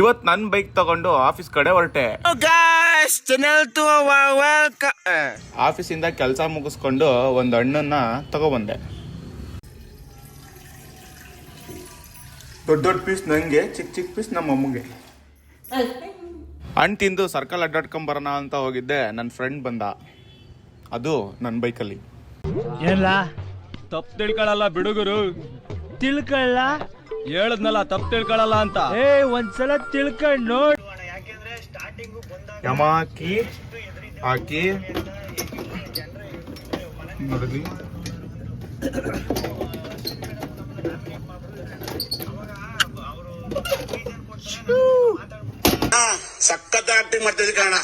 ಇವತ್ ನನ್ನ ಬೈಕ್ ತಗೊಂಡು ಆಫೀಸ್ ಕಡೆ ಹೊರಟೆ. ಆಫೀಸಿಂದ ಕೆಲಸ ಮುಗಿಸ್ಕೊಂಡು ಒಂದು ಹಣ್ಣನ್ನ ತಗೊಬಂದೆ. ದೊಡ್ಡ ದೊಡ್ಡ ಪೀಸ್ ನಂಗೆ ಚಿಕ್ಕ ಚಿಕ್ಕ ಪೀಸ್ ನಮ್ಮ ಅಮ್ಮಗೆ. ಹಣ್ಣು ತಿಂದು ಸರ್ಕಲ್ ಅಡ್ಡಾಡ್ಕೊಂಡ್ ಬರೋಣ ಅಂತ ಹೋಗಿದ್ದೆ ನನ್ನ ಫ್ರೆಂಡ್ ಬಂದ. ಅದು ನನ್ನ ಬೈಕಲ್ಲಿ ತಪ್ಪು ತಿಳ್ಕೊಳ್ಳಲ್ಲ ಬಿಡುಗರು. ತಿಳ್ಕೊಳ್ಳ ಹೇಳದ್ನಲ್ಲ ತಪ್ಪು ತಿಳ್ಕೊಳಲ್ಲ ಅಂತ. ಏ ಒಂದ್ಸಲ ತಿಳ್ಕೊಂಡ್ ನೋಡ್. ಯಮ ಹಾಕಿ ಹಾಕಿ ನೋಡಿದ್ವಿ. ಸಖತ್ ಆಕ್ಟಿಂಗ್ ಮಾಡ್ತಿದ್ದೆ ಕಾರಣ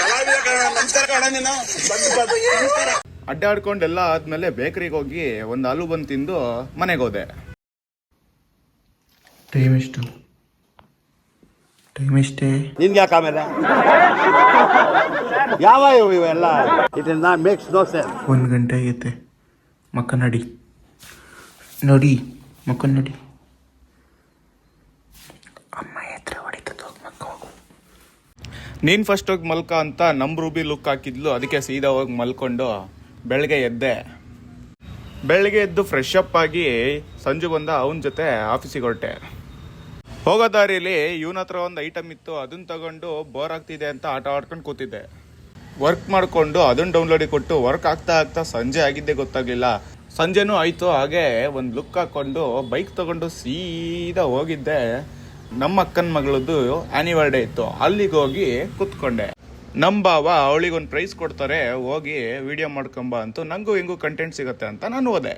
ಕಲಾವಿದ ಕಾರಣ ನಮಸ್ಕಾರ ಕಾಣ ನೀನು. ಬಂದು ಬಂದು. ನಮಸ್ಕಾರ ಅಡ್ಡಾಡ್ಕೊಂಡೆಲ್ಲ ಆದ್ಮೇಲೆ ಬೇಕರಿಗೆ ಹೋಗಿ ಒಂದು ಆಲೂ ಬಂದು ತಿಂದು ಮನೆಗೆ ಹೋದೆ. ಟೈಮ್ ಎಷ್ಟು ಟೈಮ್ ಎಷ್ಟೇ ನಿನ್ಗೆ ಯಾಕೆ ಆಮೇಲೆ? ಯಾವ ಇವು ಇವೆಲ್ಲ? It is not makes no sense ಒಂದು ಗಂಟೆ ಆಗೈತೆ. ಮಕ್ಕ ನಡಿ. ನೋಡಿ ಮಕ್ಕ ನಡಿ. ಅಮ್ಮ ಎತ್ರ ಹೊಡಿತದ ಮಕ್ಕ ಹೋಗು. ನೀನು ಫಸ್ಟ್ ಹೋಗಿ ಮಲ್ಕ ಅಂತ ನಮ್ಮ ರೂಬಿ ಲುಕ್ ಹಾಕಿದ್ಲು. ಅದಕ್ಕೆ ಸೀದಾ ಹೋಗಿ ಮಲ್ಕೊಂಡು ಬೆಳಗ್ಗೆ ಎದ್ದೆ. ಬೆಳಗ್ಗೆ ಎದ್ದು ಫ್ರೆಶ್ ಅಪ್ ಆಗಿ ಸಂಜೆ ಬಂದ ಅವನ ಜೊತೆ ಆಫೀಸಿಗೆ ಹೊರಟೆ. ಹೋಗೋ ದಾರಿಲಿ ಇವನ ಹತ್ರ ಒಂದು ಐಟಮ್ ಇತ್ತು ಅದನ್ನ ತಗೊಂಡು ಬೋರ್ ಆಗ್ತಿದೆ ಅಂತ ಆಟ ಆಡ್ಕೊಂಡು ಕೂತಿದ್ದೆ. ವರ್ಕ್ ಮಾಡಿಕೊಂಡು ಅದನ್ನ ಡೌನ್ಲೋಡಿಗೆ ಕೊಟ್ಟು ವರ್ಕ್ ಆಗ್ತಾ ಆಗ್ತಾ ಸಂಜೆ ಆಗಿದ್ದೆ ಗೊತ್ತಾಗ್ಲಿಲ್ಲ. ಸಂಜೆನೂ ಆಯಿತು, ಹಾಗೆ ಒಂದು ಲುಕ್ ಹಾಕ್ಕೊಂಡು ಬೈಕ್ ತಗೊಂಡು ಸೀದಾ ಹೋಗಿದ್ದೆ. ನಮ್ಮ ಅಕ್ಕನ ಮಗಳದ್ದು ಆ್ಯನಿವಲ್ ಡೇ ಇತ್ತು. ಅಲ್ಲಿಗೆ ಹೋಗಿ ಕೂತ್ಕೊಂಡೆ. ನಮ್ಮ ಬಾವ ಅವಳಿಗೆ ಒಂದು ಪ್ರೈಸ್ ಕೊಡ್ತಾರೆ, ಹೋಗಿ ವಿಡಿಯೋ ಮಾಡ್ಕೊಂಬ ಅಂತೂ. ನನಗೂ ಹೆಂಗೂ ಕಂಟೆಂಟ್ ಸಿಗುತ್ತೆ ಅಂತ ನಾನು ಹೋದೆ.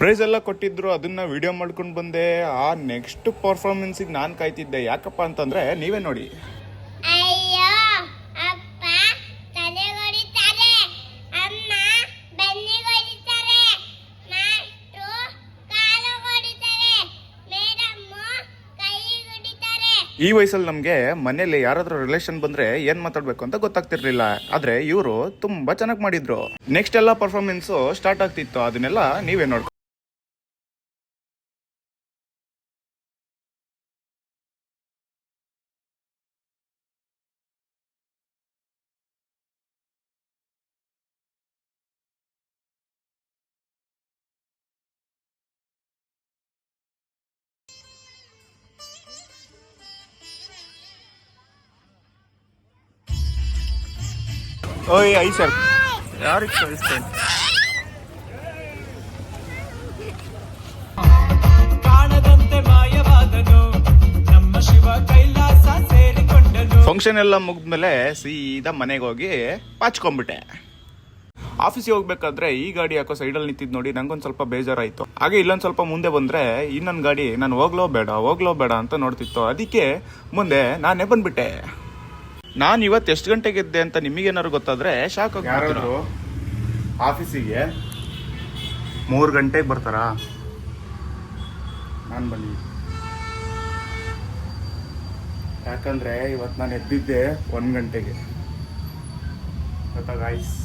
ಪ್ರೈಸ್ ಎಲ್ಲ ಕೊಟ್ಟಿದ್ರು ಅದನ್ನ ವಿಡಿಯೋ ಮಾಡ್ಕೊಂಡು ಬಂದೆ. ಆ ನೆಕ್ಸ್ಟ್ ಪರ್ಫಾರ್ಮೆನ್ಸಿಗೆ ನಾನು ಕಾಯ್ತಿದ್ದೆ. ಯಾಕಪ್ಪ ಅಂತಂದ್ರೆ ನೀವೇ ನೋಡಿ. ಈ ವಯಸ್ಸಲ್ಲಿ ನಮಗೆ ಮನೇಲಿ ಯಾರಾದರೂ ರಿಲೇಷನ್ ಬಂದ್ರೆ ಏನು ಮಾತಾಡ್ಬೇಕು ಅಂತ ಗೊತ್ತಾಗ್ತಿರ್ಲಿಲ್ಲ. ಆದ್ರೆ ಇವರು ತುಂಬಾ ಚೆನ್ನಾಗಿ ಮಾಡಿದ್ರು. ನೆಕ್ಸ್ಟ್ ಎಲ್ಲ ಪರ್ಫಾರ್ಮೆನ್ಸು ಸ್ಟಾರ್ಟ್ ಆಗ್ತಿತ್ತು. ಅದನ್ನೆಲ್ಲ ನೀವೇ ನೋಡ್ಕೊ ಓಯ್ ಐ ಸರ್ ಯಾರಿಗೆ ಕಳಿಸ್ತೇನೆ ಫಂಕ್ಷನ್ ಎಲ್ಲ ಮುಗಿದ್ಮೇಲೆ ಸೀದಾ ಮನೆಗೆ ಹೋಗಿ ಪಾಚ್ಕೊಂಡ್ಬಿಟ್ಟೆ ಆಫೀಸಿಗೆ ಹೋಗ್ಬೇಕಾದ್ರೆ ಈ ಗಾಡಿ ಯಾಕೋ ಸೈಡಲ್ಲಿ ನಿಂತಿದ್ ನೋಡಿ ನಂಗೊಂದು ಸ್ವಲ್ಪ ಬೇಜಾರಾಯಿತು. ಹಾಗೆ ಇಲ್ಲೊಂದು ಸ್ವಲ್ಪ ಮುಂದೆ ಬಂದ್ರೆ ಇನ್ನೊಂದು ಗಾಡಿ ನಾನು ಹೋಗ್ಲೋ ಬೇಡ ಹೋಗ್ಲೋ ಬೇಡ ಅಂತ ನೋಡ್ತಿತ್ತು. ಅದಕ್ಕೆ ಮುಂದೆ ನಾನೇ ಬಂದ್ಬಿಟ್ಟೆ. ನಾನು ಇವತ್ತು ಎಷ್ಟು ಗಂಟೆಗೆ ಇದ್ದೆ ಅಂತ ನಿಮಗೇನಾದ್ರು ಗೊತ್ತಾದ್ರೆ ಶಾಕ್ ಯಾರಾದ್ರು ಆಫೀಸಿಗೆ ಮೂರು ಗಂಟೆಗೆ ಬರ್ತಾರಾ? ನಾನು ಬನ್ನಿ. ಯಾಕಂದ್ರೆ ಇವತ್ತು ನಾನು ಎದ್ದಿದ್ದೆ ಒಂದು ಗಂಟೆಗೆ. ಗೊತ್ತಾ ಗಾಯ್ಸ್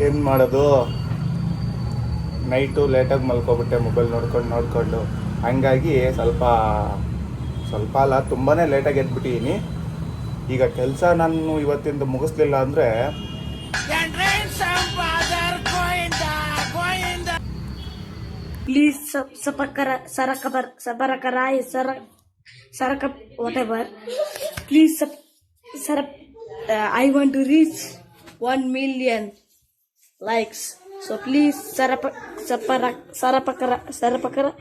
ಏನು ಮಾಡೋದು? ನೈಟು ಲೇಟಾಗಿ ಮಲ್ಕೊಬಿಟ್ಟೆ ಮೊಬೈಲ್ ನೋಡ್ಕೊಂಡು ನೋಡ್ಕೊಂಡು. ಹಂಗಾಗಿ ಸ್ವಲ್ಪ ಸ್ವಲ್ಪ ಅಲ್ಲ ತುಂಬಾ ಲೇಟಾಗಿ ಎದ್ಬಿಟ್ಟಿದ್ದೀನಿ ಈಗ ಕೆಲಸ ನಾನು ಇವತ್ತಿಂದ ಮುಗಿಸ್ಲಿಲ್ಲ ಅಂದರೆ please sub sapakara sarakabar ಸರ ಸರಕ sarakap whatever please sub sarap uh, i want to reach 1 million likes so please sarapa sapara sarapakara sarapakara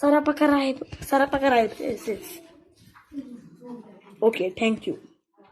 sara pakarai sarap Yes. okay thank you